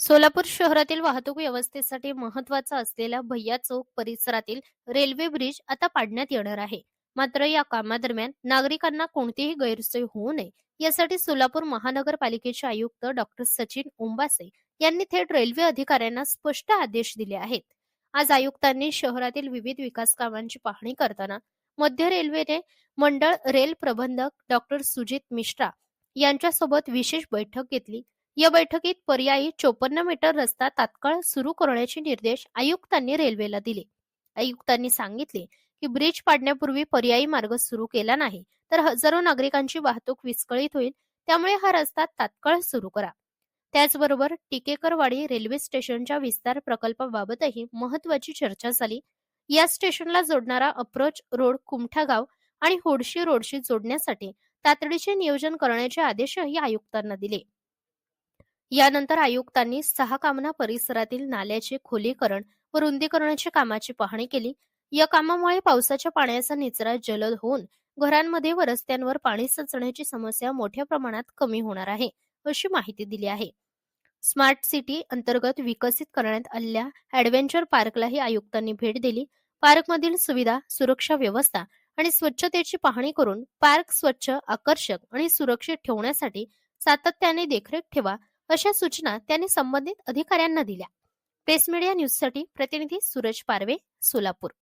सोलापूर शहरातील वाहतूक व्यवस्थेसाठी महत्त्वाचा असलेला भैया चौक परिसरातील रेल्वे ब्रिज आता पाडण्यात येणार आहे. मात्र या कामादरम्यान नागरिकांना कोणतीही गैरसोय होऊ नये यासाठी सोलापूर महानगरपालिकेचे आयुक्त डॉक्टर सचिन ओंबासे यांनी थेट रेल्वे अधिकाऱ्यांना स्पष्ट आदेश दिले आहेत. आज आयुक्तांनी शहरातील विविध विकास कामांची पाहणी करताना मध्य रेल्वेने मंडळ रेल प्रबंधक डॉक्टर सुजित मिश्रा यांच्यासोबत विशेष बैठक घेतली. या बैठकीत पर्यायी चोपन्न मीटर रस्ता तात्काळ सुरू करण्याचे निर्देश आयुक्तांनी रेल्वेला दिले. आयुक्तांनी सांगितले की ब्रिज पाडण्यापूर्वी पर्यायी मार्ग सुरू केला नाही तर हजारो नागरिकांची वाहतूक विस्कळीत होईल त्यामुळे हा रस्ता तात्काळ सुरू करा. त्याचबरोबर टिकेकरवाडी रेल्वे स्टेशनच्या विस्तार प्रकल्पाबाबतही महत्वाची चर्चा झाली. या स्टेशनला जोडणारा अप्रोच रोड कुमठागाव आणि होडशी रोडशी जोडण्यासाठी तातडीचे नियोजन करण्याचे आदेशही आयुक्तांना दिले. यानंतर आयुक्तांनी सहा कामना परिसरातील नाल्याचे खोलीकरण व रुंदीकरणाच्या कामाची पाहणी केली. या कामामुळे पावसाच्या पाण्याचा निचरा जलद होऊन घरांमध्ये व रस्त्यांवर पाणी साचण्याची समस्या मोठ्या प्रमाणात कमी होणार आहे अशी माहिती दिली आहे. स्मार्ट सिटी अंतर्गत विकसित करण्यात आलेल्या ऍडव्हेंचर पार्कलाही आयुक्तांनी भेट दिली. पार्कमधील सुविधा सुरक्षा व्यवस्था आणि स्वच्छतेची पाहणी करून पार्क स्वच्छ आकर्षक आणि सुरक्षित ठेवण्यासाठी सातत्याने देखरेख ठेवा अशा सूचना त्यांनी संबंधित अधिकाऱ्यांना दिल्या. प्रेस मीडिया न्यूजसाठी प्रतिनिधी सूरज पारवे सोलापूर.